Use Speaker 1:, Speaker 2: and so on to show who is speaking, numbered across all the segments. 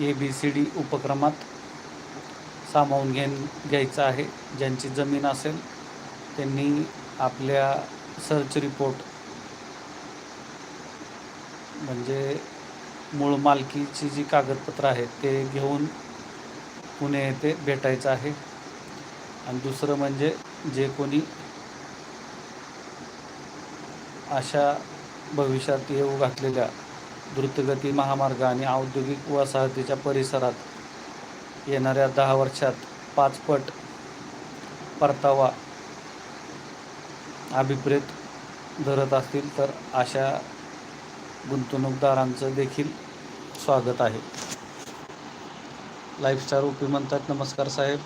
Speaker 1: A B C D उपक्रमात सामावून घेन घ्यायचं आहे. ज्यांची जमीन असेल त्यांनी आपल्या सर्च रिपोर्ट म्हणजे मूळ मालकीची जी कागदपत्रं आहेत ते घेऊन पुणे येथे भेटायचं आहे. आणि दुसरं म्हणजे जे कोणी अशा भविष्यात येऊ घातलेल्या द्रुतगती महामार्ग आणि औद्योगिक वसाहतीच्या परिसरात येणाऱ्या दहा वर्षात पाचपट परतावा अभिप्रेत धरत असतील तर अशा गुंतवणूकदारांचं देखील स्वागत आहे. लाईफस्टार ओपी म्हणतात नमस्कार साहेब.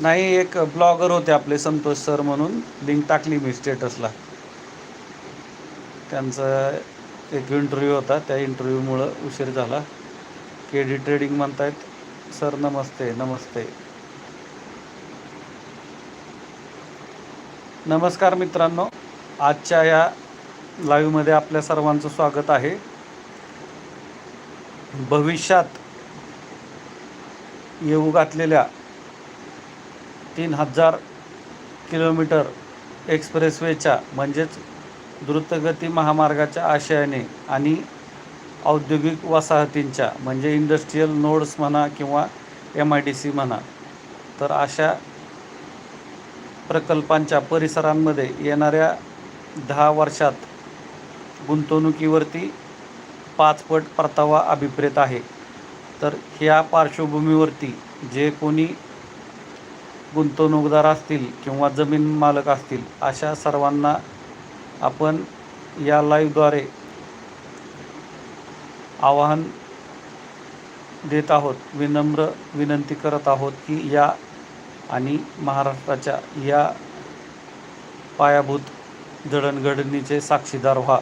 Speaker 1: नाही एक ब्लॉगर होते आपले संतोष सर म्हणून लिंक टाकली मी स्टेटसला त्यांचा एक इंटरव्ह्यू होता त्या इंटरव्ह्यूमुळं उशीर झाला. के डी ट्रेडिंग म्हणतायत सर नमस्ते नमस्ते. नमस्कार मित्रांनो आजच्या या लाईव्हमध्ये आपल्या सर्वांचं स्वागत आहे. भविष्यात येऊ घातलेल्या तीन हजार किलोमीटर एक्सप्रेसवेच्या म्हणजेच द्रुतगती महामार्गाच्या आशयाने आणि औद्योगिक वसाहतींच्या म्हणजे इंडस्ट्रीयल नोड्स म्हणा किंवा एम आय डी सी म्हणा तर अशा प्रकल्पांच्या परिसरांमध्ये येणाऱ्या दहा वर्षात गुंतवणुकीवरती पाचपट परतावा अभिप्रेत आहे. तर ह्या पार्श्वभूमीवरती जे कोणी गुंतवणूकदार असतील किंवा जमीन मालक असतील अशा सर्वांना आपण या लाईव्हद्वारे आवाहन देत आहोत विनम्र विनंती करत आहोत की या आणि महाराष्ट्राच्या या पायाभूत जडणघडणीचे साक्षीदार व्हा.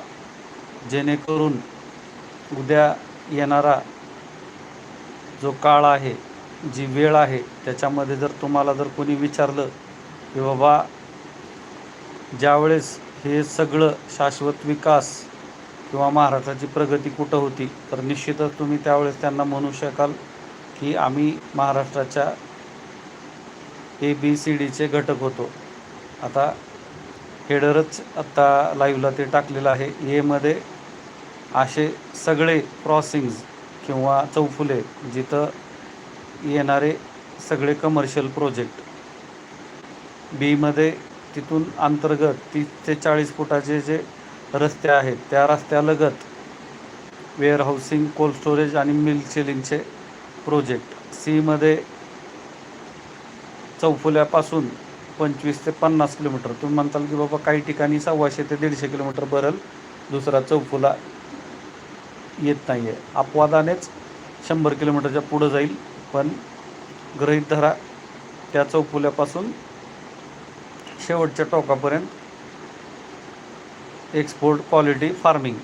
Speaker 1: जेणेकरून उद्या येणारा जो काळ आहे जी वेळ आहे त्याच्यामध्ये जर तुम्हाला जर कोणी विचारलं की बाबा ज्यावेळेस हे सगळं शाश्वत विकास किंवा महाराष्ट्राची प्रगती कुठं होती तर निश्चितच तुम्ही त्यावेळेस त्यांना म्हणू शकाल की आम्ही महाराष्ट्राच्या ए बी सी डीचे घटक होतो. आता हेडरच आत्ता लाईव्हला ते टाकलेलं आहे. एमध्ये असे सगळे क्रॉसिंग्ज किंवा चौफुले जिथं येणारे सगळे कमर्शियल प्रोजेक्ट बीमध्ये तिथून अंतर्गत तीस ते चाळीस फुटाचे जे रस्ते आहेत त्या रस्त्यालगत वेअरहाऊसिंग कोल्ड स्टोरेज आणि मिल्क सेलिंगचे प्रोजेक्ट सीमध्ये चौफुल्यापासून पंचवीस ते पन्नास किलोमीटर. तुम्ही म्हणताल की बाबा काही ठिकाणी सव्वाशे ते दीडशे किलोमीटर भरल दुसरा चौफुला येत नाही आहे अपवादानेच शंभर किलोमीटरच्या पुढं जाईल पण गृहीत धरा त्या चौफुल्यापासून शेवटच्या टोकापर्यंत एक्सपोर्ट क्वालिटी फार्मिंग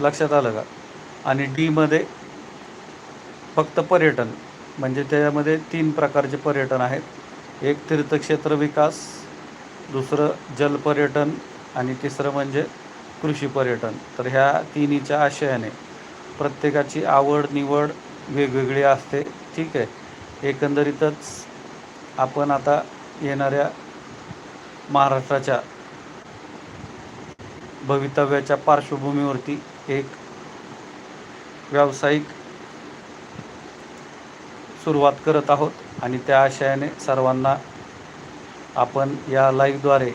Speaker 1: लक्षात आलं का? आणि डीमध्ये फक्त पर्यटन म्हणजे त्याच्यामध्ये तीन प्रकारचे पर्यटन आहेत. एक तीर्थक्षेत्र विकास दुसरं जलपर्यटन आणि तिसरं म्हणजे कृषी पर्यटन. तर ह्या तिन्हीच्या आशयाने प्रत्येकाची आवड निवड वेगवेगळी असते. ठीक आहे. एकंदरीतच आपण आता येणाऱ्या महाराष्ट्राच्या भवितव्याच्या पार्श्वभूमीवरती एक व्यावसायिक सुरुवात करत आहोत आणि त्या आशयाने सर्वांना आपण या लाईव्हद्वारे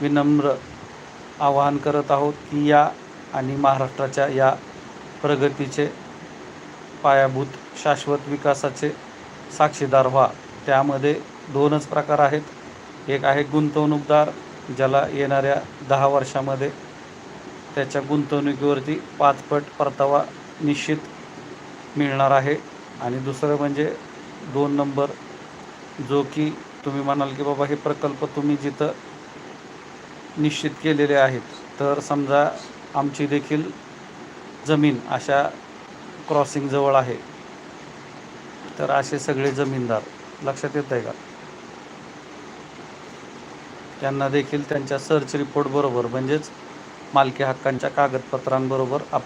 Speaker 1: विनम्र आवाहन करत आहोत की या आणि महाराष्ट्राच्या या प्रगतीचे पायाभूत शाश्वत विकासाचे साक्षीदार व्हा. त्यामध्ये दोनच प्रकार आहेत. एक आहे गुंतवणूकदार ज्याला येणाऱ्या दहा वर्षामध्ये त्याच्या गुंतवणुकीवरती पाचपट परतावा निश्चित मिळणार आहे. आणि दुसरं म्हणजे दोन नंबर जो की तुम्ही म्हणाल की बाबा हे प्रकल्प तुम्ही जिथं निश्चित केलेले आहेत तर समजा आमची देखील जमीन अशा क्रॉसिंगजवळ आहे. तर असे सगळे जमीनदार लक्षात येत आहे का? त्यांना देखील त्यांच्या सर्च रिपोर्ट बरोबर म्हणजेच मालकी हक्कांच्या कागदपत्रांबरोबर आप